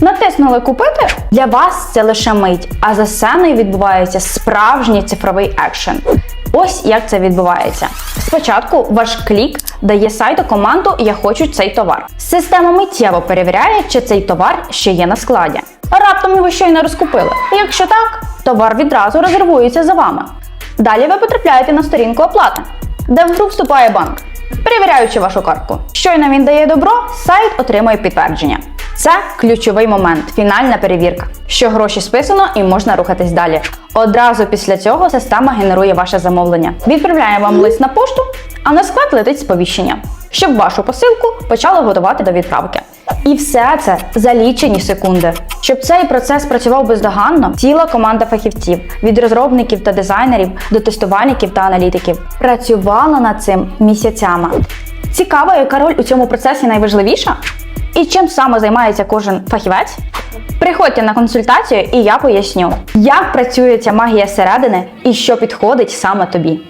Натиснули купити. Для вас це лише мить, а за сценою відбувається справжній цифровий екшен. Ось як це відбувається. Спочатку ваш клік дає сайту команду Я хочу цей товар. Система миттєво перевіряє, чи цей товар ще є на складі. Раптом його щойно розкупили. Якщо так, товар відразу резервується за вами. Далі ви потрапляєте на сторінку оплати, де в гру вступає банк. Перевіряючи вашу картку. Щойно він дає добро, сайт отримує підтвердження. Це ключовий момент, фінальна перевірка, що гроші списано і можна рухатись далі. Одразу після цього система генерує ваше замовлення, відправляє вам лист на пошту, а на склад летить сповіщення, щоб вашу посилку почали готувати до відправки. І все це за лічені секунди. Щоб цей процес працював бездоганно, ціла команда фахівців від розробників та дизайнерів до тестувальників та аналітиків працювала над цим місяцями. Цікаво, яка роль у цьому процесі найважливіша? І чим саме займається кожен фахівець? Приходьте на консультацію, і я поясню, як працює ця магія середини і що підходить саме тобі.